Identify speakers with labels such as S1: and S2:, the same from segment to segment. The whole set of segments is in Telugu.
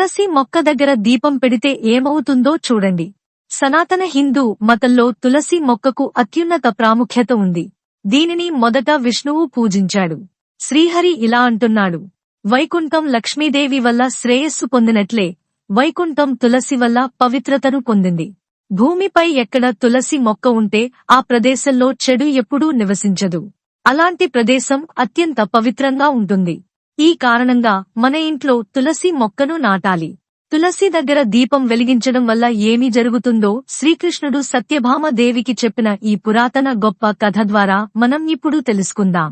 S1: తులసి మొక్క దగ్గర దీపం పెడితే ఏమవుతుందో చూడండి. సనాతన హిందూ మతంలో తులసి మొక్కకు అత్యున్నత ప్రాముఖ్యత ఉంది. దీనిని మొదట విష్ణువు పూజించాడు. శ్రీహరి ఇలా అంటున్నాడు. వైకుంఠం లక్ష్మీదేవి వల్ల శ్రేయస్సు పొందినట్లే వైకుంఠం తులసి వల్ల పవిత్రతను పొందింది. భూమిపై ఎక్కడ తులసి మొక్క ఉంటే ఆ ప్రదేశంలో చెడు ఎప్పుడూ నివసించదు. అలాంటి ప్రదేశం అత్యంత పవిత్రంగా ఉంటుంది. ఈ కారణంగా మన ఇంట్లో తులసి మొక్కను నాటాలి. తులసి దగ్గర దీపం వెలిగించడం వల్ల ఏమి జరుగుతుందో శ్రీకృష్ణుడు సత్యభామ దేవికి చెప్పిన ఈ పురాతన గొప్ప కథ ద్వారా మనం ఇప్పుడు తెలుసుకుందాం.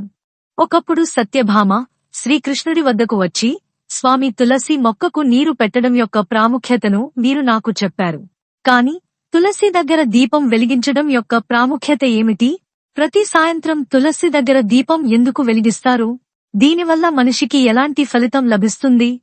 S1: ఒకప్పుడు సత్యభామ శ్రీకృష్ణుడి వద్దకు వచ్చి స్వామి తులసి మొక్కకు నీరు పెట్టడం యొక్క ప్రాముఖ్యతను మీరు నాకు చెప్పారు. కాని తులసి దగ్గర దీపం వెలిగించడం యొక్క ప్రాముఖ్యత ఏమిటి? ప్రతి సాయంత్రం తులసి దగ్గర దీపం ఎందుకు వెలిగిస్తారు? దీనివల్ల మనిషికి ఎలాంటి ఫలితం లభిస్తుంది?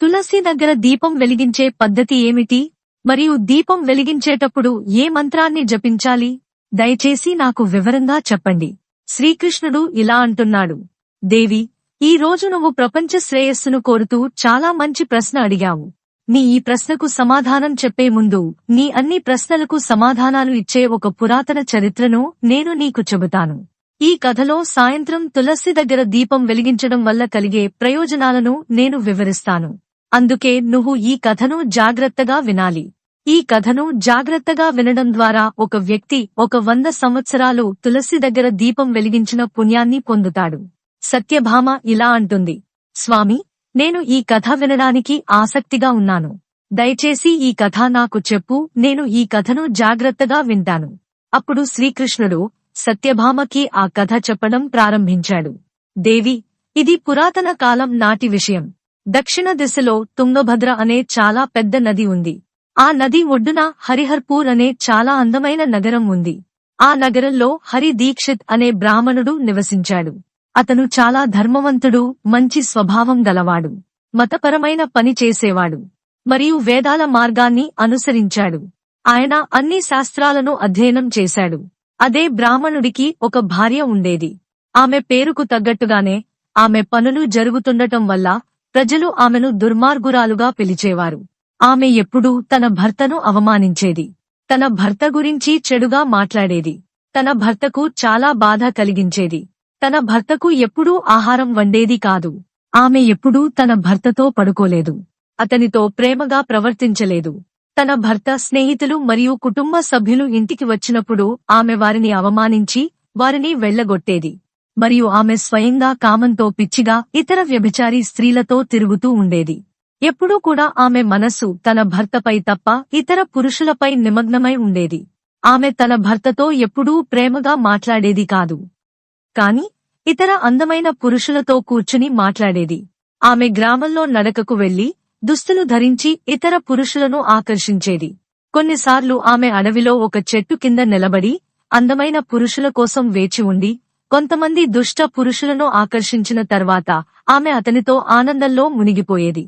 S1: తులసి దగ్గర దీపం వెలిగించే పద్ధతి ఏమిటి? మరియు దీపం వెలిగించేటప్పుడు ఏ మంత్రాన్ని జపించాలి? దయచేసి నాకు వివరంగా చెప్పండి. శ్రీకృష్ణుడు ఇలా అంటున్నాడు. దేవి ఈ రోజు నువ్వు ప్రపంచ శ్రేయస్సును కోరుతూ చాలా మంచి ప్రశ్న అడిగావు. నీ ఈ ప్రశ్నకు సమాధానం చెప్పే ముందు నీ అన్ని ప్రశ్నలకు సమాధానాలు ఇచ్చే ఒక పురాతన చరిత్రను నేను నీకు చెబుతాను. ఈ కథలో సాయంత్రం తులసి దగ్గర దీపం వెలిగించడం వల్ల కలిగే ప్రయోజనాలను నేను వివరిస్తాను. అందుకే నువ్వు ఈ కథను జాగ్రత్తగా వినాలి. ఈ కథను జాగ్రత్తగా వినడం ద్వారా ఒక వ్యక్తి ఒక వంద సంవత్సరాలు తులసి దగ్గర దీపం వెలిగించిన పుణ్యాన్ని పొందుతాడు. సత్యభామ ఇలా అంటుంది. స్వామి నేను ఈ కథ వినడానికి ఆసక్తిగా ఉన్నాను. దయచేసి ఈ కథ నాకు చెప్పు నేను ఈ కథను జాగ్రత్తగా వింటాను. అప్పుడు శ్రీకృష్ణుడు సత్యభామకి ఆ కథ చెప్పడం ప్రారంభించాడు. దేవి ఇది పురాతన కాలం నాటి విషయం. దక్షిణ దిశలో తుంగభద్ర అనే చాలా పెద్ద నది ఉంది. ఆ నది ఒడ్డున హరిహర్పూర్ అనే చాలా అందమైన నగరం ఉంది. ఆ నగరంలో హరి దీక్షిత్ అనే బ్రాహ్మణుడు నివసించాడు. అతను చాలా ధర్మవంతుడు మంచి స్వభావం గలవాడు. మతపరమైన పని చేసేవాడు. మరియు వేదాల మార్గాన్ని అనుసరించాడు. ఆయన అన్ని శాస్త్రాలను అధ్యయనం చేశాడు. అదే బ్రాహ్మణుడికి ఒక భార్య ఉండేది. ఆమె పేరుకు తగ్గట్టుగానే ఆమె పనులు జరుగుతుండటం వల్ల ప్రజలు ఆమెను దుర్మార్గురాలుగా పిలిచేవారు. ఆమె ఎప్పుడూ తన భర్తను అవమానించేది. తన భర్త గురించి చెడుగా మాట్లాడేది. తన భర్తకు చాలా బాధ కలిగించేది. తన భర్తకు ఎప్పుడూ ఆహారం వండేది కాదు. ఆమె ఎప్పుడూ తన భర్తతో పడుకోలేదు. అతనితో ప్రేమగా ప్రవర్తించలేదు. తన భర్త స్నేహితులు మరియు కుటుంబ సభ్యులు ఇంటికి వచ్చినప్పుడు ఆమె వారిని అవమానించి వారిని వెళ్ళగొట్టేది మరియు ఆమె స్వయంగా కామంతో పిచ్చిగా ఇతర వ్యభిచారి స్త్రీలతో తిరుగుతూ ఉండేది. ఎప్పుడూ కూడా ఆమె మనస్సు తన భర్తపై తప్ప ఇతర పురుషులపై నిమగ్నమై ఉండేది. ఆమె తన భర్తతో ఎప్పుడూ ప్రేమగా మాట్లాడేది కాదు. కాని ఇతర అందమైన పురుషులతో కూర్చుని మాట్లాడేది. ఆమె గ్రామంలో నడకకు వెళ్ళి దుస్తులు ధరించి ఇతర పురుషులను ఆకర్షించేది. కొన్నిసార్లు ఆమె అడవిలో ఒక చెట్టు కింద నిలబడి అందమైన పురుషుల కోసం వేచి ఉండి కొంతమంది దుష్ట పురుషులను ఆకర్షించిన తర్వాత ఆమె అతనితో ఆనందంలో మునిగిపోయేది.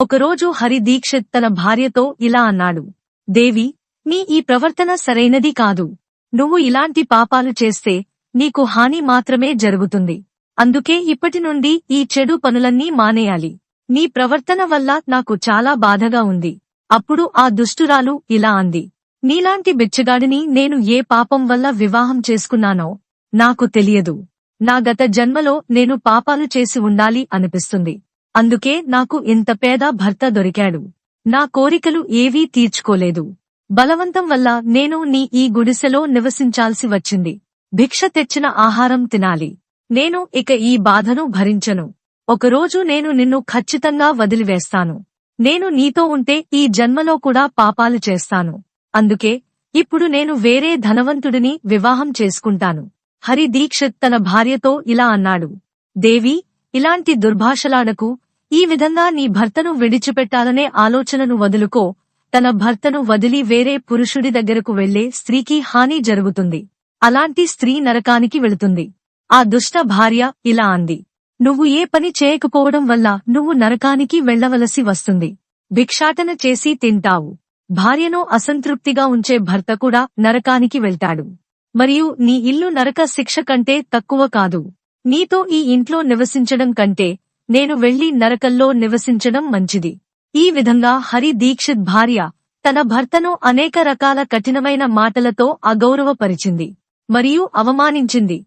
S1: ఒకరోజు హరిదీక్షిత్ తన భార్యతో ఇలా అన్నాడు దేవి నీ ఈ ప్రవర్తన సరైనది కాదు. నువ్వు ఇలాంటి పాపాలు చేస్తే నీకు హాని మాత్రమే జరుగుతుంది. అందుకే ఇప్పటి నుండి ఈ చెడు పనులన్నీ మానేయాలి. నీ ప్రవర్తన వల్ల నాకు చాలా బాధగా ఉంది. అప్పుడు ఆ దుష్టురాలు ఇలా అంది. నీలాంటి బిచ్చగాడిని నేను ఏ పాపం వల్ల వివాహం చేసుకున్నానో నాకు తెలియదు. నా గత జన్మలో నేను పాపాలు చేసి ఉండాలి అనిపిస్తుంది. అందుకే నాకు ఇంత పేద భర్త దొరికాడు. నా కోరికలు ఏవీ తీర్చుకోలేదు. బలవంతం వల్ల నేను నీ ఈ గుడిసెలో నివసించాల్సి వచ్చింది. భిక్ష తెచ్చిన ఆహారం తినాలి. నేను ఇక ఈ బాధను భరించను. ఒకరోజు నేను నిన్ను ఖచ్చితంగా వదిలివేస్తాను. నేను నీతో ఉంటే ఈ జన్మలో కూడా పాపాలు చేస్తాను. అందుకే ఇప్పుడు నేను వేరే ధనవంతుడిని వివాహం చేసుకుంటాను. హరి దీక్షిత్ తన భార్యతో ఇలా అన్నాడు. దేవి ఇలాంటి దుర్భాషలాడకు ఈ విధంగా నీ భర్తను విడిచిపెట్టాలనే ఆలోచనను వదులుకో. తన భర్తను వదిలి వేరే పురుషుడి దగ్గరకు వెళ్ళే స్త్రీకి హాని జరుగుతుంది. అలాంటి స్త్రీ నరకానికి వెళుతుంది. ఆ దుష్ట భార్య ఇలా అంది. నువ్వు ఏ పని చేయకపోవడం వల్ల నువ్వు నరకానికి వెళ్ళవలసి వస్తుంది. భిక్షాటన చేసి తింటావు. భార్యను అసంతృప్తిగా ఉంచే భర్త కూడా నరకానికి వెళ్తాడు. మరియు నీ ఇల్లు నరక శిక్ష కంటే తక్కువ కాదు. నీతో ఈ ఇంట్లో నివసించడం కంటే నేను వెళ్ళి నరకల్లో నివసించడం మంచిది. ఈ విధంగా హరి దీక్షిత్ భార్య తన భర్తను అనేక రకాల కఠినమైన మాటలతో అగౌరవపరిచింది. మరియు అవమానించింది.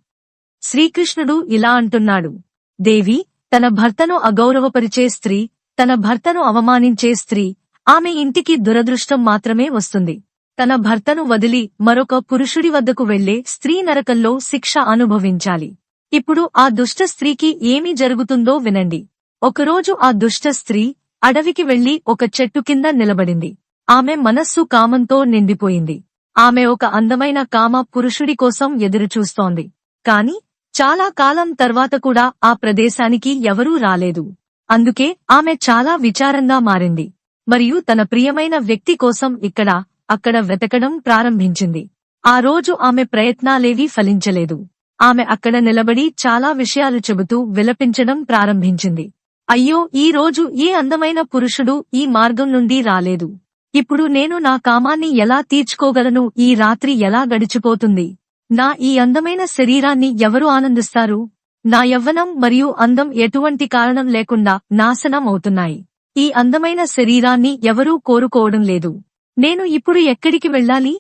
S1: శ్రీకృష్ణుడు ఇలా అంటున్నాడు. దేవి తన భర్తను అగౌరవపరిచే స్త్రీ తన భర్తను అవమానించే స్త్రీ ఆమె ఇంటికి దురదృష్టం మాత్రమే వస్తుంది. తన భర్తను వదిలి మరొక పురుషుడి వద్దకు వెళ్ళే స్త్రీ నరకంలో శిక్ష అనుభవించాలి. ఇప్పుడు ఆ దుష్ట స్త్రీకి ఏమి జరుగుతుందో వినండి. ఒకరోజు ఆ దుష్ట స్త్రీ అడవికి వెళ్ళి ఒక చెట్టు కింద నిలబడింది. ఆమె మనస్సు కామంతో నిండిపోయింది. ఆమె ఒక అందమైన కామ పురుషుడి కోసం ఎదురుచూస్తోంది. కాని చాలా కాలం తర్వాత కూడా ఆ ప్రదేశానికి ఎవరూ రాలేదు. అందుకే ఆమె చాలా విచారంగా మారింది. మరియు తన ప్రియమైన వ్యక్తి కోసం ఇక్కడ అక్కడ వెతకడం ప్రారంభించింది. ఆ రోజు ఆమె ప్రయత్నాలేవీ ఫలించలేదు. ఆమె అక్కడ నిలబడి చాలా విషయాలు చెబుతూ విలపించడం ప్రారంభించింది. అయ్యో ఈ రోజు ఏ అందమైన పురుషుడు ఈ మార్గం నుండి రాలేదు. ఇప్పుడు నేను నా కామాన్ని ఎలా తీర్చుకోగలను? ఈ రాత్రి ఎలా గడిచిపోతుంది? నా ఈ అందమైన శరీరాన్ని ఎవరు ఆనందిస్తారు? నా యవ్వనం మరియు అందం ఎటువంటి కారణం లేకుండా నాశనం అవుతున్నాయి. ఈ అందమైన శరీరాన్ని ఎవరూ కోరుకోవడం లేదు. నేను ఇప్పుడు ఎక్కడికి వెళ్ళాలి?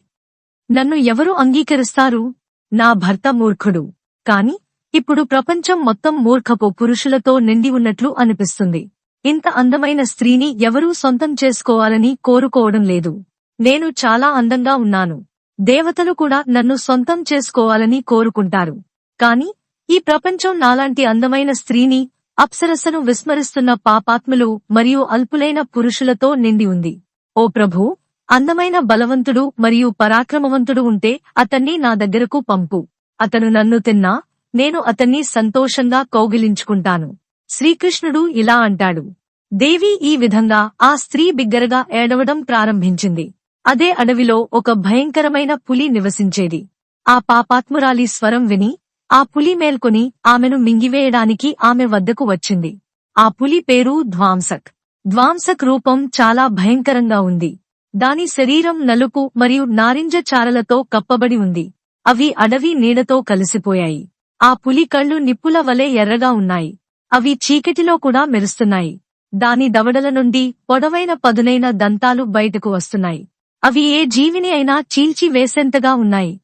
S1: నన్ను ఎవరు అంగీకరిస్తారు? నా భర్త మూర్ఖుడు. కాని ఇప్పుడు ప్రపంచం మొత్తం మూర్ఖపు పురుషులతో నిండి ఉన్నట్లు అనిపిస్తుంది. ఇంత అందమైన స్త్రీని ఎవరూ సొంతం చేసుకోవాలని కోరుకోవడం లేదు. నేను చాలా అందంగా ఉన్నాను. దేవతలు కూడా నన్ను సొంతం చేసుకోవాలని కోరుకుంటారు. కాని ఈ ప్రపంచం నాలాంటి అందమైన స్త్రీని అప్సరసను విస్మరిస్తున్న పాపాత్ములు మరియు అల్పులైన పురుషులతో నిండి ఉంది. ఓ ప్రభూ అందమైన బలవంతుడు మరియు పరాక్రమవంతుడు ఉంటే అతన్ని నా దగ్గరకు పంపు. అతను నన్ను తిన్నా నేను అతన్ని సంతోషంగా కౌగిలించుకుంటాను. శ్రీకృష్ణుడు ఇలా అంటాడు. దేవి ఈ విధంగా ఆ స్త్రీ బిగ్గరగా ఏడవడం ప్రారంభించింది. అదే అడవిలో ఒక భయంకరమైన పులి నివసించేది. ఆ పాపాత్మురాలి స్వరం విని ఆ పులి మేల్కొని ఆమెను మింగివేయడానికి ఆమె వద్దకు వచ్చింది. ఆ పులి పేరు ధ్వాంసక్. ధ్వాంసక్ రూపం చాలా భయంకరంగా ఉంది. దాని శరీరం నలుపు మరియు నారింజ చారలతో కప్పబడి ఉంది. అవి అడవి నీడతో కలిసిపోయాయి. ఆ పులి కళ్ళు నిప్పుల వలె ఎర్రగా ఉన్నాయి. అవి చీకటిలో కూడా మెరుస్తున్నాయి. దాని దవడల నుండి పొడవైన పదునైన దంతాలు బయటకు వస్తున్నాయి. అవి ఏ జీవిని అయినా చీల్చి వేసేంతగా ఉన్నాయి.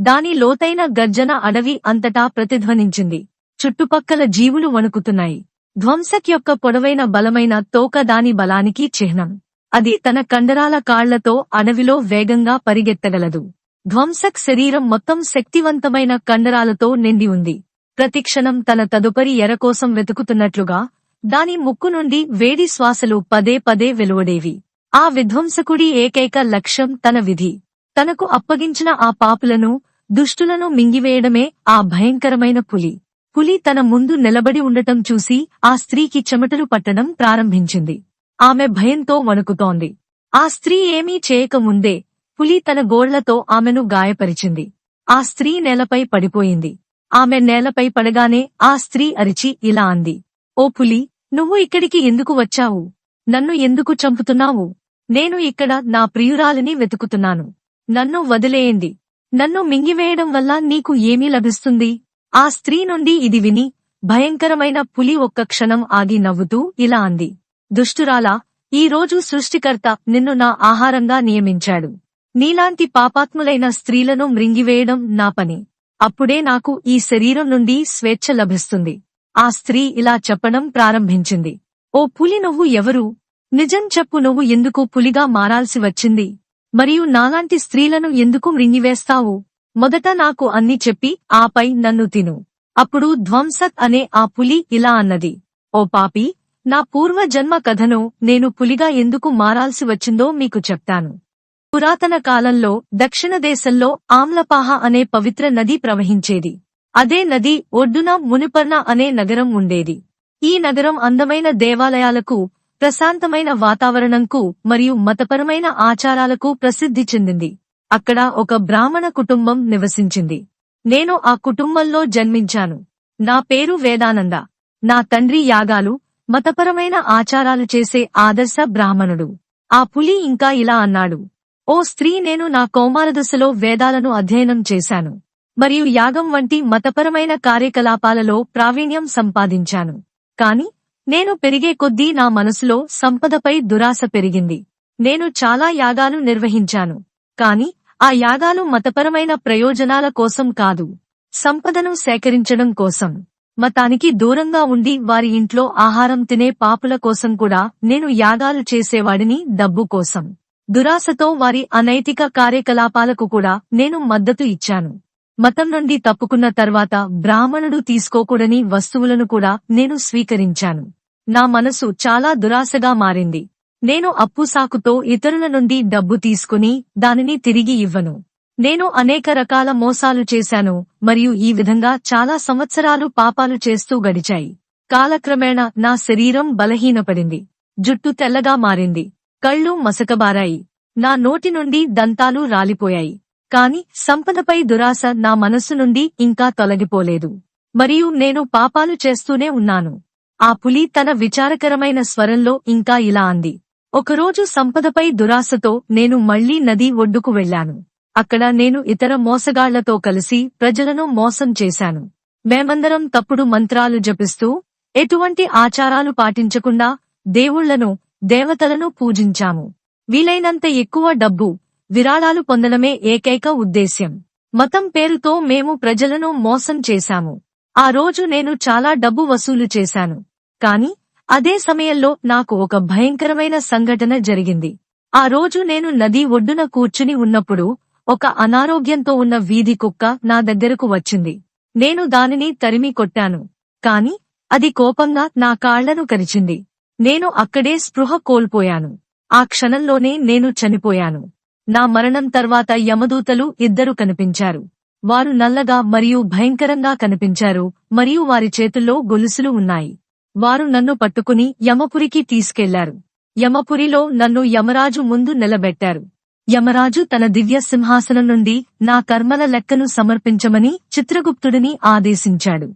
S1: దాని లోతైన గర్జన అడవి అంతటా ప్రతిధ్వనించింది. చుట్టుపక్కల జీవులు వణుకుతున్నాయి. ధ్వంసక్ యొక్క పొడవైన బలమైన తోక దాని బలానికి చిహ్నం. అది తన కండరాల కాళ్ళతో అడవిలో వేగంగా పరిగెత్తగలదు. ధ్వంసక్ శరీరం మొత్తం శక్తివంతమైన కండరాలతో నిండి ఉంది. ప్రతిక్షణం తన తదుపరి ఎర కోసం వెతుకుతున్నట్లుగా దాని ముక్కు నుండి వేడి శ్వాసలు పదే పదే వెలువడేవి. ఆ విధ్వంసకుడి ఏకైక లక్ష్యం తన విధి. తనకు అప్పగించిన ఆ పాపులను దుష్టులను మింగివేయడమే ఆ భయంకరమైన పులి. పులి తన ముందు నిలబడి ఉండటం చూసి ఆ స్త్రీకి చెమటలు పట్టడం ప్రారంభించింది. ఆమె భయంతో వణుకుతోంది. ఆ స్త్రీ ఏమీ చేయకముందే పులి తన గోళ్ళతో ఆమెను గాయపరిచింది. ఆ స్త్రీ నేలపై పడిపోయింది. ఆమె నేలపై పడగానే ఆ స్త్రీ అరిచి ఇలా అంది. ఓ పులి నువ్వు ఇక్కడికి ఎందుకు వచ్చావు? నన్ను ఎందుకు చంపుతున్నావు? నేను ఇక్కడ నా ప్రియురాలిని వెతుకుతున్నాను. నన్ను వదిలేయండి. నన్ను మింగివేయడం వల్ల నీకు ఏమీ లభిస్తుంది? ఆ స్త్రీ నుండి ఇది విని భయంకరమైన పులి ఒక్క క్షణం ఆగి నవ్వుతూ ఇలా అంది. దుష్టురాలా ఈ రోజు సృష్టికర్త నిన్ను నా ఆహారంగా నియమించాడు. నీలాంటి పాపాత్ములైన స్త్రీలను మృంగివేయడం నా పని. అప్పుడే నాకు ఈ శరీరం నుండి స్వేచ్ఛ లభిస్తుంది. ఆ స్త్రీ ఇలా చెప్పడం ప్రారంభించింది. ఓ పులి నువ్వు ఎవరు? నిజం చెప్పు నువ్వు ఎందుకు పులిగా మారాల్సి వచ్చింది? మరియు నాలాంటి స్త్రీలను ఎందుకు మృంగివేస్తావు? మొదట నాకు అన్ని చెప్పి ఆపై నన్ను తిను. అప్పుడు ధ్వంసత్ అనే ఆ పులి ఇలా అన్నది. ఓ పాపి నా పూర్వ జన్మ కథను నేను పులిగా ఎందుకు మారాల్సి వచ్చిందో మీకు చెప్తాను. పురాతన కాలంలో దక్షిణ దేశంలో ఆమ్లపాహ అనే పవిత్ర నది ప్రవహించేది. అదే నది ఒడ్డున మునిపర్ణ అనే నగరం ఉండేది. ఈ నగరం అందమైన దేవాలయాలకు ప్రశాంతమైన వాతావరణంకు మరియు మతపరమైన ఆచారాలకు ప్రసిద్ధి చెందింది. అక్కడ ఒక బ్రాహ్మణ కుటుంబం నివసించింది. నేను ఆ కుటుంబంలో జన్మించాను. నా పేరు వేదానంద. నా తండ్రి యాగాలు మతపరమైన ఆచారాలు చేసే ఆదర్శ బ్రాహ్మణుడు. ఆ పులి ఇంకా ఇలా అన్నాడు. ఓ స్త్రీ నేను నా కౌమారదశలో వేదాలను అధ్యయనం చేశాను. మరియు యాగం వంటి మతపరమైన కార్యకలాపాలలో ప్రావీణ్యం సంపాదించాను. కాని నేను పెరిగే కొద్దీ నా మనసులో సంపదపై దురాశ పెరిగింది. నేను చాలా యాగాలు నిర్వహించాను. కాని ఆ యాగాలు మతపరమైన ప్రయోజనాల కోసం కాదు. సంపదను సేకరించడం కోసం. మతానికి దూరంగా ఉండి వారి ఇంట్లో ఆహారం తినే పాపుల కోసం కూడా నేను యాగాలు చేసేవాడిని డబ్బు కోసం. దురాశతో వారి అనైతిక కార్యకలాపాలకు కూడా నేను మద్దతు ఇచ్చాను. మతం నుండి తప్పుకున్న తర్వాత బ్రాహ్మణుడు తీసుకోకూడని వస్తువులను కూడా నేను స్వీకరించాను. నా మనసు చాలా దురాశగా మారింది. నేను అప్పు సాకుతో ఇతరుల నుండి డబ్బు తీసుకుని దానిని తిరిగి ఇవ్వను. నేను అనేక రకాల మోసాలు చేశాను మరియు ఈ విధంగా చాలా సంవత్సరాలు పాపాలు చేస్తూ గడిచాయి. కాలక్రమేణా నా శరీరం బలహీనపడింది. జుట్టు తెల్లగా మారింది. కళ్ళు మసకబారాయి. నా నోటి నుండి దంతాలు రాలిపోయాయి. కాని సంపదపై దురాశ నా మనస్సు నుండి ఇంకా తొలగిపోలేదు. మరియు నేను పాపాలు చేస్తూనే ఉన్నాను. ఆ పులి తన విచారకరమైన స్వరంలో ఇంకా ఇలా అంది. ఒకరోజు సంపదపై దురాశతో నేను మళ్ళీ నది ఒడ్డుకు వెళ్ళాను అక్కడ నేను ఇతర మోసగాళ్ళతో కలిసి ప్రజలను మోసం చేశాను. మేమందరం తప్పుడు మంత్రాలు జపిస్తూ ఎటువంటి ఆచారాలు పాటించకుండా దేవుళ్ళను దేవతలను పూజించాము. వీలైనంత ఎక్కువ డబ్బు విరాళాలు పొందడమే ఏకైక ఉద్దేశ్యం. మతం పేరుతో మేము ప్రజలను మోసం చేశాము. ఆ రోజు నేను చాలా డబ్బు వసూలు చేశాను. కాని అదే సమయంలో నాకు ఒక భయంకరమైన సంఘటన జరిగింది. ఆ రోజు నేను నది ఒడ్డున కూర్చుని ఉన్నప్పుడు ఒక అనారోగ్యంతో ఉన్న వీధి కుక్క నా దగ్గరకు వచ్చింది. నేను దానిని తరిమి కొట్టాను. కాని అది కోపంగా నా కాళ్ళను కరిచింది. నేను అక్కడే స్పృహ కోల్పోయాను. ఆ క్షణంలోనే నేను చనిపోయాను. నా మరణం తర్వాత యమదూతలు ఇద్దరు కనిపించారు. వారు నల్లగా మరియు భయంకరంగా కనిపించారు మరియు వారి చేతుల్లో గొలుసులు ఉన్నాయి. వారు నన్ను పట్టుకుని యమపురికి తీసుకెళ్ళారు. యమపురిలో నన్ను యమరాజు ముందు నిలబెట్టారు. యమరాజు తన దివ్య సింహాసనం నుండి నా కర్మల లెక్కను సమర్పించమని చిత్రగుప్తుడిని ఆదేశించాడు.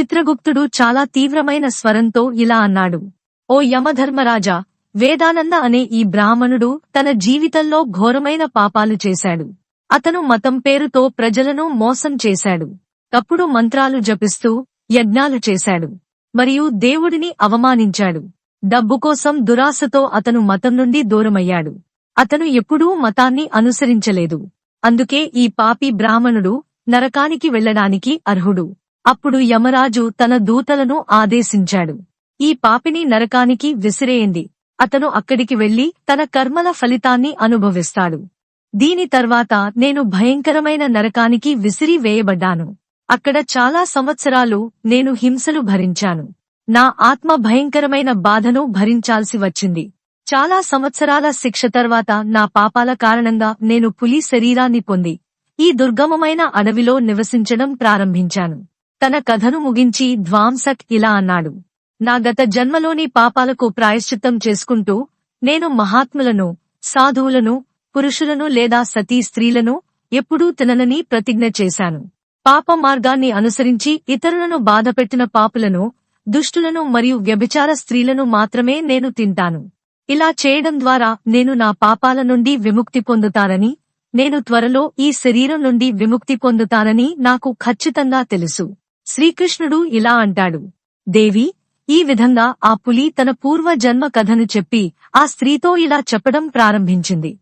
S1: చిత్రగుప్తుడు చాలా తీవ్రమైన స్వరంతో ఇలా అన్నాడు. ఓ యమధర్మరాజా వేదానంద అనే ఈ బ్రాహ్మణుడు తన జీవితంలో ఘోరమైన పాపాలు చేశాడు. అతను మతం పేరుతో ప్రజలను మోసం చేశాడు. తప్పుడు మంత్రాలు జపిస్తూ యజ్ఞాలు చేశాడు. మరియు దేవుడిని అవమానించాడు. డబ్బు కోసం దురాశతో అతను మతం నుండి దూరమయ్యాడు. అతను ఎప్పుడూ మతాన్ని అనుసరించలేదు. అందుకే ఈ పాపి బ్రాహ్మణుడు నరకానికి వెళ్ళడానికి అర్హుడు. అప్పుడు యమరాజు తన దూతలను ఆదేశించాడు. ఈ పాపిని నరకానికి విసిరేయండి. అతను అక్కడికి వెళ్ళి తన కర్మల ఫలితాన్ని అనుభవిస్తాడు. దీని తర్వాత నేను భయంకరమైన నరకానికి విసిరి వేయబడ్డాను. అక్కడ చాలా సంవత్సరాలు నేను హింసలు భరించాను. నా ఆత్మ భయంకరమైన బాధను భరించాల్సి వచ్చింది. చాలా సంవత్సరాల శిక్ష తర్వాత నా పాపాల కారణంగా నేను పులి శరీరాన్ని పొంది ఈ దుర్గమమైన అడవిలో నివసించడం ప్రారంభించాను. తన కథను ముగించి ధ్వాంసక్ ఇలా అన్నాడు. నా గత జన్మలోని పాపాలకు ప్రాయశ్చిత్తం చేసుకుంటూ నేను మహాత్ములను సాధువులను పురుషులను లేదా సతీ స్త్రీలను ఎప్పుడూ తిననని ప్రతిజ్ఞ చేశాను. పాప మార్గాన్ని అనుసరించి ఇతరులను బాధపెట్టిన పాపులను దుష్టులను మరియు వ్యభిచార స్త్రీలను మాత్రమే నేను తింటాను. ఇలా చేయడం ద్వారా నేను నా పాపాల నుండి విముక్తి పొందుతానని నేను త్వరలో ఈ శరీరం నుండి విముక్తి పొందుతానని నాకు ఖచ్చితంగా తెలుసు. శ్రీకృష్ణుడు ఇలా అంటాడు. దేవి ఈ విధంగా ఆ పులి తన పూర్వ జన్మ కథను చెప్పి ఆ స్త్రీతో ఇలా చెప్పడం ప్రారంభించింది.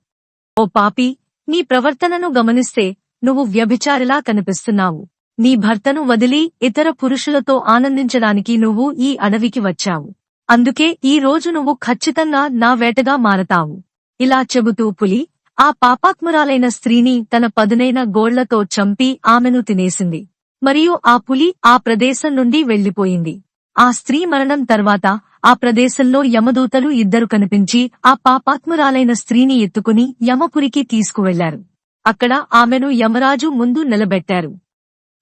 S1: ఓ పాపి నీ ప్రవర్తనను గమనిస్తే నువ్వు వ్యభిచారిలా కనిపిస్తున్నావు. నీ భర్తను వదిలి ఇతర పురుషులతో ఆనందించడానికి నువ్వు ఈ అడవికి వచ్చావు. అందుకే ఈ రోజు నువ్వు ఖచ్చితంగా నా వేటగా మారతావు. ఇలా చెబుతూ పులి ఆ పాపాత్మురాలైన స్త్రీని తన పదునైన గోళ్ళతో చంపి ఆమెను తినేసింది. మరియు ఆ పులి ఆ ప్రదేశం నుండి వెళ్ళిపోయింది ఆ స్త్రీ మరణం తర్వాత ఆ ప్రదేశంలో యమదూతలు ఇద్దరు కనిపించి ఆ పాపాత్మురాలైన స్త్రీని ఎత్తుకుని యమపురికి తీసుకువెళ్ళారు. అక్కడ ఆమెను యమరాజు ముందు నిలబెట్టారు.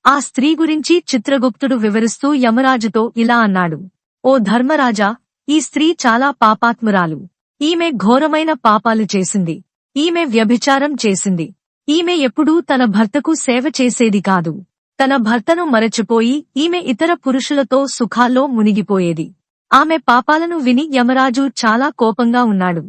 S1: ఆ స్త్రీ గురించి చిత్రగుప్తుడు వివరిస్తూ యమరాజుతో ఇలా అన్నాడు. ఓ ధర్మరాజా ఈ స్త్రీ చాలా పాపాత్మురాలు. ఈమె ఘోరమైన పాపాలు చేసింది. ఈమె వ్యభిచారం చేసింది. ఈమె ఎప్పుడూ తన భర్తకు సేవ చేసేది కాదు. తన భర్తను మరచిపోయి ఈమె ఇతర పురుషులతో సుఖాల్లో మునిగిపోయేది. ఆమె పాపాలను విని యమరాజు చాలా కోపంగా ఉన్నాడు.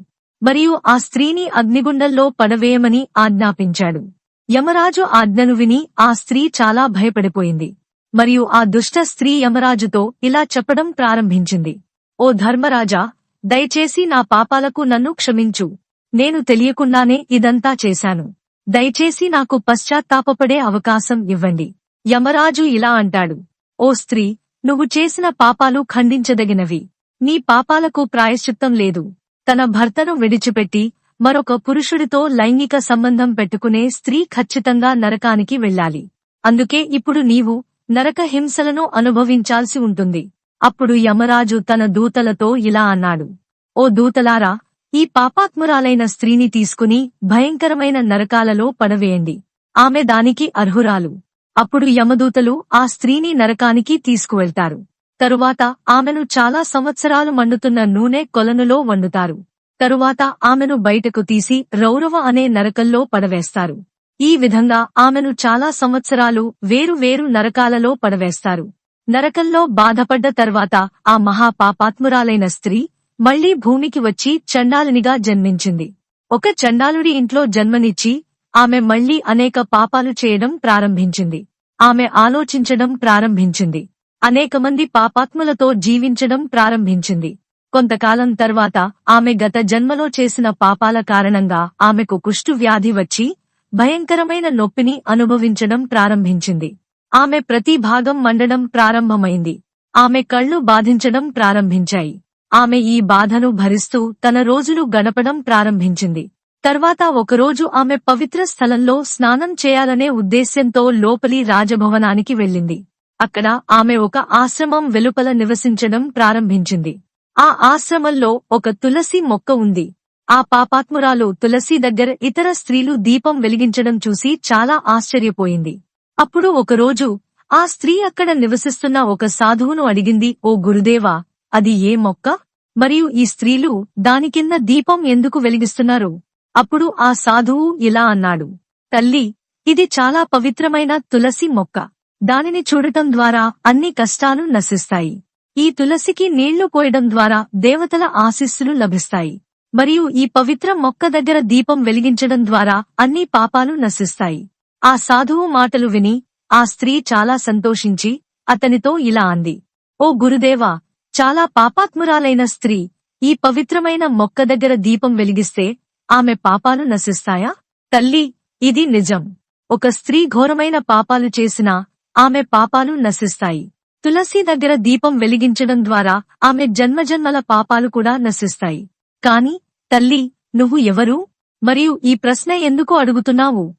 S1: మరియు ఆ స్త్రీని అగ్నిగుండంలో పడవేయమని ఆజ్ఞాపించాడు. యమరాజు ఆజ్ఞను విని ఆ స్త్రీ చాలా భయపడిపోయింది. మరియు ఆ దుష్ట స్త్రీ యమరాజుతో ఇలా చెప్పడం ప్రారంభించింది. ఓ ధర్మరాజా దయచేసి నా పాపాలకు నన్ను క్షమించు. నేను తెలియకుండానే ఇదంతా చేశాను. దయచేసి నాకు పశ్చాత్తాపపడే అవకాశం ఇవ్వండి. యమరాజు ఇలా అంటాడు ఓ స్త్రీ నువ్వు చేసిన పాపాలు ఖండించదగినవి. నీ పాపాలకు ప్రాయశ్చిత్తం లేదు. తన భర్తను విడిచిపెట్టి మరొక పురుషుడితో లైంగిక సంబంధం పెట్టుకునే స్త్రీ ఖచ్చితంగా నరకానికి వెళ్ళాలి. అందుకే ఇప్పుడు నీవు నరక హింసలను అనుభవించాల్సి ఉంటుంది. అప్పుడు యమరాజు తన దూతలతో ఇలా అన్నాడు ఓ దూతలారా ఈ పాపాత్మురాలైన స్త్రీని తీసుకుని భయంకరమైన నరకాలలో పడవేయండి. ఆమె దానికి అర్హురాలు. అప్పుడు యమదూతలు ఆ స్త్రీని నరకానికి తీసుకువెళ్తారు. తరువాత ఆమెను చాలా సంవత్సరాలు మండుతున్న నూనె కొలనులో వండుతారు. తరువాత ఆమెను బయటకు తీసి రౌరవ అనే నరకల్లో పడవేస్తారు. ఈ విధంగా ఆమెను చాలా సంవత్సరాలు వేరు వేరు నరకాలలో పడవేస్తారు. నరకంలో బాధపడ్డ తర్వాత ఆ మహాపాపాత్మురాలైన స్త్రీ మళ్ళీ భూమికి వచ్చి చండాలునిగా జన్మించింది. ఒక చండాలుడి ఇంట్లో జన్మనిచ్చి ఆమె మళ్ళీ అనేక పాపాలు చేయడం ప్రారంభించింది. ఆమె ఆలోచించడం ప్రారంభించింది. అనేకమంది పాపాత్ములతో జీవించడం ప్రారంభించింది. కొంతకాలం తర్వాత ఆమె గత జన్మలో చేసిన పాపాల కారణంగా ఆమెకు కుష్టు వ్యాధి వచ్చి భయంకరమైన నొప్పిని అనుభవించడం ప్రారంభించింది. ఆమె ప్రతి భాగం మండడం ప్రారంభమైంది. ఆమె కళ్ళు బాధించడం ప్రారంభించాయి. ఆమె ఈ బాధను భరిస్తూ తన రోజులు గడపడం ప్రారంభించింది. తర్వాత ఒకరోజు ఆమె పవిత్ర స్థలంలో స్నానం చేయాలనే ఉద్దేశ్యంతో లోపలి రాజభవనానికి వెళ్ళింది. అక్కడ ఆమె ఒక ఆశ్రమం వెలుపల నివసించడం ప్రారంభించింది. ఆ ఆశ్రమంలో ఒక తులసి మొక్క ఉంది. ఆ పాపాత్మురాలు తులసి దగ్గర ఇతర స్త్రీలు దీపం వెలిగించడం చూసి చాలా ఆశ్చర్యపోయింది. అప్పుడు ఒకరోజు ఆ స్త్రీ అక్కడ నివసిస్తున్న ఒక సాధువును అడిగింది ఓ గురుదేవా అది ఏ మొక్క? మరియు ఈ స్త్రీలు దాని కింద దీపం ఎందుకు వెలిగిస్తున్నారు? అప్పుడు ఆ సాధువు ఇలా అన్నాడు. తల్లి ఇది చాలా పవిత్రమైన తులసి మొక్క. దానిని చూడటం ద్వారా అన్ని కష్టాలు నశిస్తాయి. ఈ తులసికి నీళ్ళు పోయడం ద్వారా దేవతల ఆశీస్సులు లభిస్తాయి. మరియు ఈ పవిత్ర మొక్క దగ్గర దీపం వెలిగించడం ద్వారా అన్ని పాపాలు నశిస్తాయి. ఆ సాధువు మాటలు విని ఆ స్త్రీ చాలా సంతోషించి అతనితో ఇలా అంది. ఓ గురుదేవా చాలా పాపాత్మురాలైన స్త్రీ ఈ పవిత్రమైన మొక్క దగ్గర దీపం వెలిగిస్తే ఆమె పాపాలు నశిస్తాయా? తల్లి ఇది నిజం. ఒక స్త్రీ ఘోరమైన పాపాలు చేసినా ఆమె పాపాలు నశిస్తాయి. తులసి దగ్గర దీపం వెలిగించడం ద్వారా ఆమె జన్మజన్మల పాపాలు కూడా నశిస్తాయి. కాని తల్లి నువ్వు ఎవరు? మరియు ఈ ప్రశ్న ఎందుకు అడుగుతున్నావు?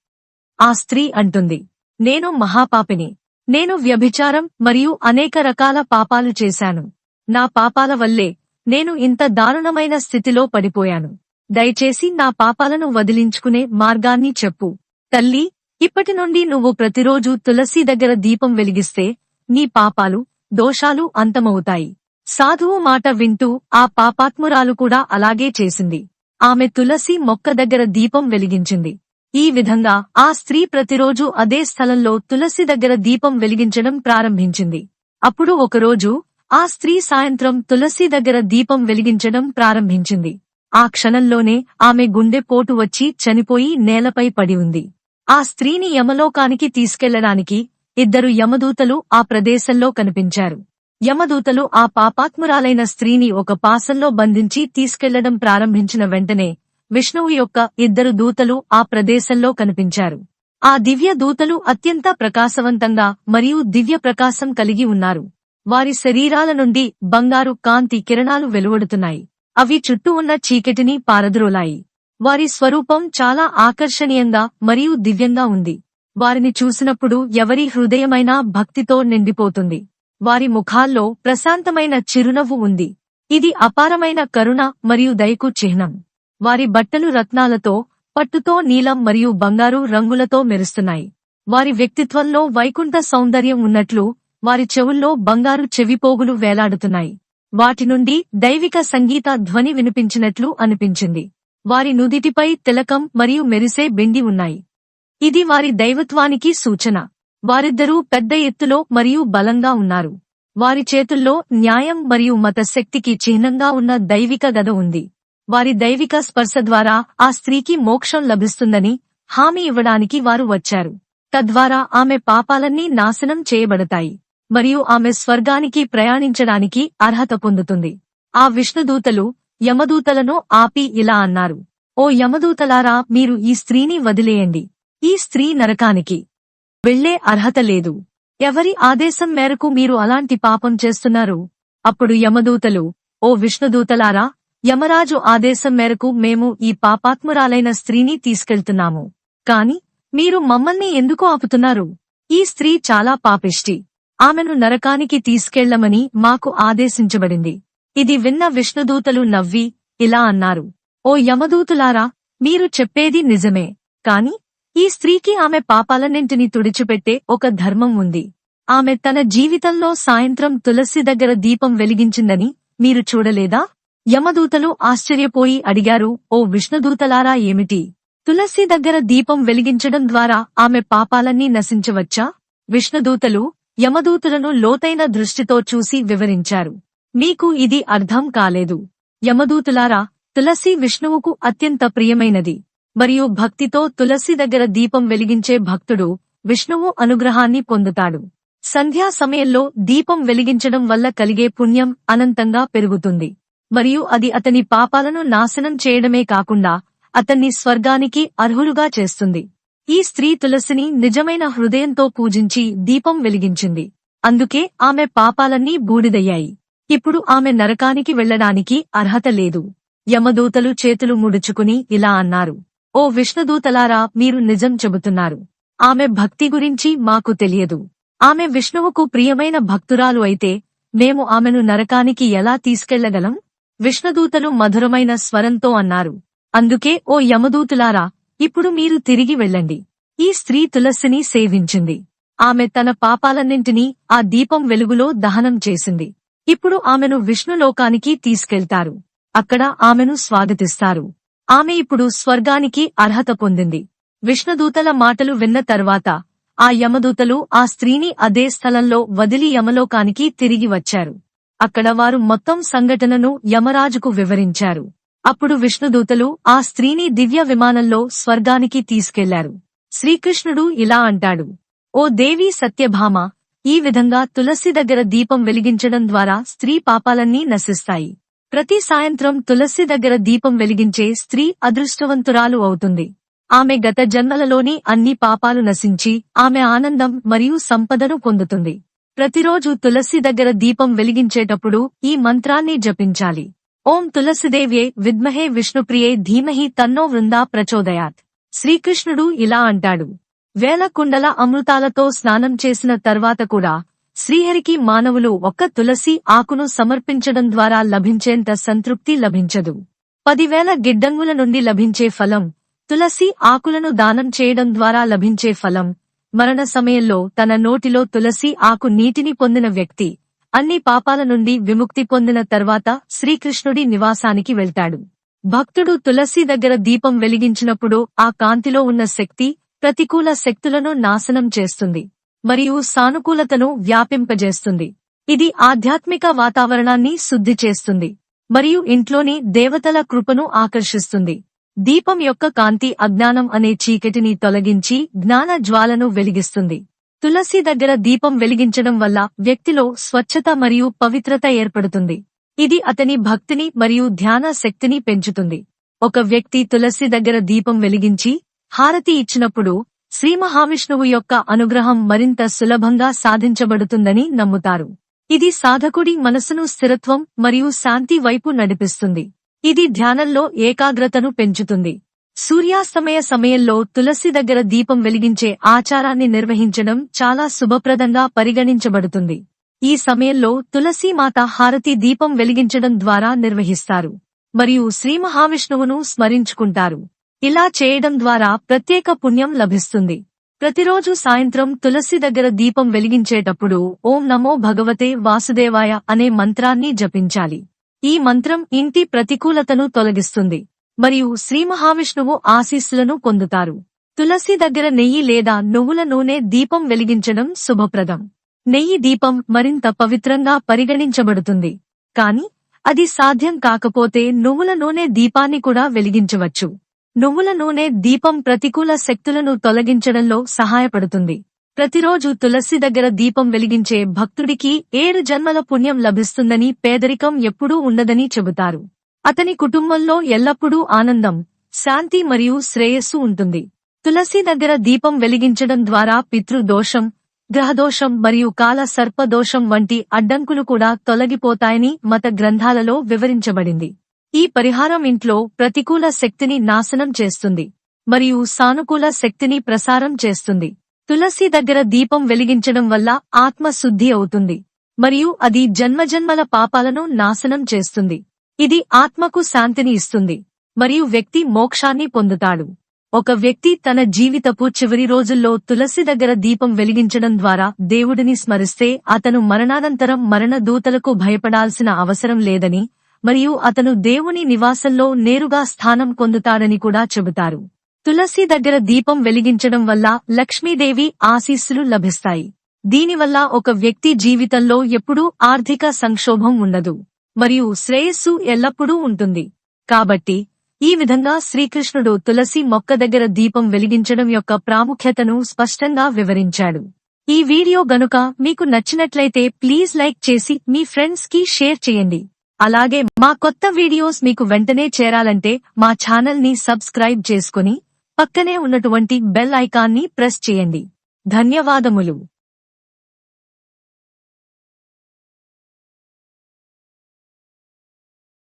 S1: ఆ స్త్రీ అంటుంది. నేను మహాపాపిని. నేను వ్యభిచారం మరియు అనేక రకాల పాపాలు చేశాను. నా పాపాల వల్లే నేను ఇంత దారుణమైన స్థితిలో పడిపోయాను. దయచేసి నా పాపాలను వదిలించుకునే మార్గాన్ని చెప్పు. తల్లి ఇప్పటి నుండి నువ్వు ప్రతిరోజు తులసి దగ్గర దీపం వెలిగిస్తే నీ పాపాలు దోషాలు అంతమవుతాయి. సాధువు మాట వింటూ ఆ పాపాత్మురాలు కూడా అలాగే చేసింది. ఆమె తులసి మొక్క దగ్గర దీపం వెలిగించింది. ఈ విధంగా ఆ స్త్రీ ప్రతిరోజు అదే స్థలంలో తులసి దగ్గర దీపం వెలిగించడం ప్రారంభించింది. అప్పుడు ఒకరోజు ఆ స్త్రీ సాయంత్రం తులసి దగ్గర దీపం వెలిగించడం ప్రారంభించింది. ఆ క్షణంలోనే ఆమె గుండెపోటు వచ్చి చనిపోయి నేలపై పడి ఉంది. ఆ స్త్రీని యమలోకానికి తీసుకెళ్ళడానికి ఇద్దరు యమదూతలు ఆ ప్రదేశంలో కనిపించారు. యమదూతలు ఆ పాపాత్మురాలైన స్త్రీని ఒక పాసంలో బంధించి తీసుకెళ్ళడం ప్రారంభించిన వెంటనే విష్ణువు యొక్క ఇద్దరు దూతలు ఆ ప్రదేశంలో కనిపించారు. ఆ దివ్య దూతలు అత్యంత ప్రకాశవంతంగా మరియు దివ్య ప్రకాశం కలిగి ఉన్నారు. వారి శరీరాల నుండి బంగారు కాంతి కిరణాలు వెలువడుతున్నాయి. అవి చుట్టూ ఉన్న చీకటిని పారద్రోలాయి. వారి స్వరూపం చాలా ఆకర్షణీయంగా మరియు దివ్యంగా ఉంది. వారిని చూసినప్పుడు ఎవరి హృదయమైనా భక్తితో నిండిపోతుంది. వారి ముఖాల్లో ప్రశాంతమైన చిరునవ్వు ఉంది. ఇది అపారమైన కరుణ మరియు దయకు చిహ్నం. వారి బట్టలు రత్నాలతో పట్టుతో నీలం మరియు బంగారు రంగులతో మెరుస్తున్నాయి. వారి వ్యక్తిత్వంలో వైకుంఠ సౌందర్యం ఉన్నట్లు వారి చెవుల్లో బంగారు చెవిపోగులు వేలాడుతున్నాయి. వాటి నుండి దైవిక సంగీత ధ్వని వినిపించినట్లు అనిపించింది. వారి నుదిటిపై తిలకం మరియు మెరిసే బెండి ఉన్నాయి. ఇది వారి దైవత్వానికి సూచన. వారిద్దరూ పెద్ద ఎత్తులో మరియు బలంగా ఉన్నారు. వారి చేతుల్లో న్యాయం మరియు మత శక్తికి చిహ్నంగా ఉన్న దైవిక గద ఉంది. వారి దైవిక స్పర్శ ద్వారా ఆ స్త్రీకి మోక్షం లభిస్తుందని హామీ ఇవ్వడానికి వారు వచ్చారు. తద్వారా ఆమె పాపాలన్నీ నాశనం చేయబడతాయి. మరియు ఆమె స్వర్గానికి ప్రయాణించడానికి అర్హత పొందుతుంది. ఆ విష్ణుదూతలు యమదూతలను ఆపి ఇలా అన్నారు ఓ యమదూతలారా మీరు ఈ స్త్రీని వదిలేయండి. ఈ స్త్రీ నరకానికి వెళ్ళే అర్హత లేదు. ఎవరి ఆదేశం మేరకు మీరు అలాంటి పాపం చేస్తున్నారు? అప్పుడు యమదూతలు ఓ విష్ణుదూతలారా యమరాజు ఆదేశం మేరకు మేము ఈ పాపాత్మురాలైన స్త్రీని తీసుకెళ్తున్నాము. కాని మీరు మమ్మల్ని ఎందుకు ఆపుతున్నారు? ఈ స్త్రీ చాలా పాపిష్టి. ఆమెను నరకానికి తీసుకెళ్ళమని మాకు ఆదేశించబడింది. ఇది విన్న విష్ణుదూతలు నవ్వి ఇలా అన్నారు. ఓ యమదూతులారా మీరు చెప్పేది నిజమే. కాని ఈ స్త్రీకి ఆమె పాపాలన్నింటినీ తుడిచిపెట్టే ఒక ధర్మం ఉంది. ఆమె తన జీవితంలో సాయంత్రం తులసి దగ్గర దీపం వెలిగించిందని మీరు చూడలేదా? యమదూతలు ఆశ్చర్యపోయి అడిగారు ఓ విష్ణుదూతలారా ఏమిటి? తులసి దగ్గర దీపం వెలిగించడం ద్వారా ఆమె పాపాలన్నీ నశించవచ్చా? విష్ణుదూతలు యమదూతులను లోతైన దృష్టితో చూసి వివరించారు. మీకు ఇది అర్థం కాలేదు. యమదూతులారా తులసి విష్ణువుకు అత్యంత ప్రియమైనది. మరియు భక్తితో తులసి దగ్గర దీపం వెలిగించే భక్తుడు విష్ణువు అనుగ్రహాన్ని పొందుతాడు. సంధ్యా సమయంలో దీపం వెలిగించడం వల్ల కలిగే పుణ్యం అనంతంగా పెరుగుతుంది. మరియు అది అతని పాపాలను నాశనం చేయడమే కాకుండా అతన్ని స్వర్గానికి అర్హులుగా చేస్తుంది. ఈ స్త్రీ తులసిని నిజమైన హృదయంతో పూజించి దీపం వెలిగించింది. అందుకే ఆమె పాపాలన్నీ బూడిదయ్యాయి. ఇప్పుడు ఆమె నరకానికి వెళ్ళడానికి అర్హత లేదు. యమదూతలు చేతులు ముడుచుకుని ఇలా అన్నారు. ఓ విష్ణుదూతలారా మీరు నిజం చెబుతున్నారు. ఆమె భక్తి గురించి మాకు తెలియదు. ఆమె విష్ణువుకు ప్రియమైన భక్తురాలు అయితే మేము ఆమెను నరకానికి ఎలా తీసుకెళ్ళగలం? విష్ణుదూతలు మధురమైన స్వరంతో అన్నారు. అందుకే ఓ యమదూతులారా ఇప్పుడు మీరు తిరిగి వెళ్ళండి. ఈ స్త్రీ తులసిని సేవించింది. ఆమె తన పాపాలన్నింటినీ ఆ దీపం వెలుగులో దహనం చేసింది. ఇప్పుడు ఆమెను విష్ణులోకానికి తీసుకెళ్తారు. అక్కడ ఆమెను స్వాగతిస్తారు. ఆమె ఇప్పుడు స్వర్గానికి అర్హత పొందింది. విష్ణుదూతల మాటలు విన్న తర్వాత ఆ యమదూతలు ఆ స్త్రీని అదే స్థలంలో వదిలి యమలోకానికి తిరిగి వచ్చారు. అక్కడ వారు మొత్తం సంఘటనను యమరాజుకు వివరించారు. అప్పుడు విష్ణుదూతలు ఆ స్త్రీని దివ్య విమానంలో స్వర్గానికి తీసుకెళ్ళారు. శ్రీకృష్ణుడు ఇలా అంటాడు. ఓ దేవి సత్యభామ ఈ విధంగా తులసి దగ్గర దీపం వెలిగించడం ద్వారా స్త్రీ పాపాలన్నీ నశిస్తాయి. ప్రతి సాయంత్రం తులసి దగ్గర దీపం వెలిగించే స్త్రీ అదృష్టవంతురాలు అవుతుంది. ఆమె గత జన్మలలోని అన్ని పాపాలు నశించి ఆమె ఆనందం మరియు సంపదను పొందుతుంది. ప్రతిరోజు తులసి దగ్గర దీపం వెలిగించేటప్పుడు ఈ మంత్రాన్ని జపించాలి. ఓం తులసిదేవ్యే విద్మహే విష్ణుప్రియే ధీమహి తన్నో వృందా ప్రచోదయాత్. శ్రీకృష్ణుడు ఇలా అంటాడు. వేల కుండల అమృతాలతో స్నానం చేసిన తర్వాత కూడా శ్రీహరికి మానవులు ఒక్క తులసి ఆకును సమర్పించడం ద్వారా లభించేంత సంతృప్తి లభించదు. పదివేల గిడ్డంగుల నుండి లభించే ఫలం తులసి ఆకులను దానం చేయడం ద్వారా లభించే ఫలం మరణ సమయంలో తన నోటిలో తులసి ఆకు నీటిని పొందిన వ్యక్తి. అన్ని పాపాల నుండి విముక్తి పొందిన తర్వాత శ్రీకృష్ణుడి నివాసానికి వెళ్తాడు. భక్తుడు తులసి దగ్గర దీపం వెలిగించినప్పుడు ఆ కాంతిలో ఉన్న శక్తి ప్రతికూల శక్తులను నాశనం చేస్తుంది మరియు సానుకూలతను వ్యాపింపజేస్తుంది. ఇది ఆధ్యాత్మిక వాతావరణాన్ని శుద్ధి చేస్తుంది మరియు ఇంట్లోని దేవతల కృపను ఆకర్షిస్తుంది. దీపం యొక్క కాంతి అజ్ఞానం అనే చీకటిని తొలగించి జ్ఞాన జ్వాలను వెలిగిస్తుంది. తులసి దగ్గర దీపం వెలిగించడం వల్ల వ్యక్తిలో స్వచ్ఛత మరియు పవిత్రత ఏర్పడుతుంది. ఇది అతని భక్తిని మరియు ధ్యాన శక్తిని పెంచుతుంది. ఒక వ్యక్తి తులసి దగ్గర దీపం వెలిగించి హారతి ఇచ్చినప్పుడు శ్రీ మహావిష్ణువు యొక్క అనుగ్రహం మరింత సులభంగా సాధించబడుతుందని నమ్ముతారు. ఇది సాధకుడి మనసును స్థిరత్వం మరియు శాంతి వైపు నడిపిస్తుంది. ఇది ధ్యానంలో ఏకాగ్రతను పెంచుతుంది. సూర్యాస్తమయ సమయంలో తులసి దగ్గర దీపం వెలిగించే ఆచారాన్ని నిర్వహించడం చాలా శుభప్రదంగా పరిగణించబడుతుంది. ఈ సమయంలో తులసీమాత హారతి దీపం వెలిగించడం ద్వారా నిర్వహిస్తారు. మరియు శ్రీ మహావిష్ణువును స్మరించుకుంటారు. ఇలా చేయడం ద్వారా ప్రత్యేక పుణ్యం లభిస్తుంది. ప్రతిరోజు సాయంత్రం తులసి దగ్గర దీపం వెలిగించేటప్పుడు ఓం నమో భగవతే వాసుదేవాయ అనే మంత్రాన్ని జపించాలి. ఈ మంత్రం ఇంటి ప్రతికూలతను తొలగిస్తుంది. మరియు శ్రీ మహావిష్ణువు ఆశీస్సులను పొందుతారు. తులసి దగ్గర నెయ్యి లేదా నువ్వుల నూనె దీపం వెలిగించడం శుభప్రదం. నెయ్యి దీపం మరింత పవిత్రంగా పరిగణించబడుతుంది. కాని అది సాధ్యం కాకపోతే నువ్వుల నూనె దీపాన్ని కూడా వెలిగించవచ్చు. నువ్వుల నూనె దీపం ప్రతికూల శక్తులను తొలగించడంలో సహాయపడుతుంది. ప్రతిరోజు తులసి దగ్గర దీపం వెలిగించే భక్తుడికి ఏడు జన్మల పుణ్యం లభిస్తుందని పేదరికం ఎప్పుడూ ఉండదని చెబుతారు. అతని కుటుంబంలో ఎల్లప్పుడూ ఆనందం శాంతి మరియు శ్రేయస్సు ఉంటుంది. తులసి దగ్గర దీపం వెలిగించడం ద్వారా పితృదోషం గ్రహదోషం మరియు కాల సర్పదోషం వంటి అడ్డంకులు కూడా తొలగిపోతాయని మత గ్రంథాలలో వివరించబడింది. ఈ పరిహారం ఇంట్లో ప్రతికూల శక్తిని నాశనం చేస్తుంది మరియు సానుకూల శక్తిని ప్రసారం చేస్తుంది. తులసి దగ్గర దీపం వెలిగించడం వల్ల ఆత్మ శుద్ధి అవుతుంది మరియు అది జన్మజన్మల పాపాలను నాశనం చేస్తుంది. ఇది ఆత్మకు శాంతిని ఇస్తుంది. మరియు వ్యక్తి మోక్షాన్ని పొందుతాడు. ఒక వ్యక్తి తన జీవితపు చివరి రోజుల్లో తులసి దగ్గర దీపం వెలిగించడం ద్వారా దేవుడిని స్మరిస్తే అతను మరణానంతరం మరణ దూతలకు భయపడాల్సిన అవసరం లేదని మరియు అతను దేవుని నివాసంలో నేరుగా స్థానం పొందుతాడని కూడా చెబుతారు. తులసి దగ్గర దీపం వెలిగించడం వల్ల లక్ష్మీదేవి ఆశీస్సులు లభిస్తాయి. దీనివల్ల ఒక వ్యక్తి జీవితంలో ఎప్పుడూ ఆర్థిక సంక్షోభం ఉండదు. మరియు శ్రేయస్సు ఎల్లప్పుడూ ఉంటుంది. కాబట్టి ఈ విధంగా శ్రీకృష్ణుడు తులసి మొక్క దగ్గర దీపం వెలిగించడం యొక్క ప్రాముఖ్యతను స్పష్టంగా వివరించాడు. ఈ వీడియో గనుక మీకు నచ్చినట్లయితే ప్లీజ్ లైక్ చేసి మీ ఫ్రెండ్స్కి షేర్ చేయండి. అలాగే మా కొత్త వీడియోస్ మీకు వెంటనే చేరాలంటే మా ఛానల్ని సబ్స్క్రైబ్ చేసుకుని పక్కనే ఉన్నటువంటి బెల్ ఐకాన్ని ప్రెస్ చేయండి. ధన్యవాదములు.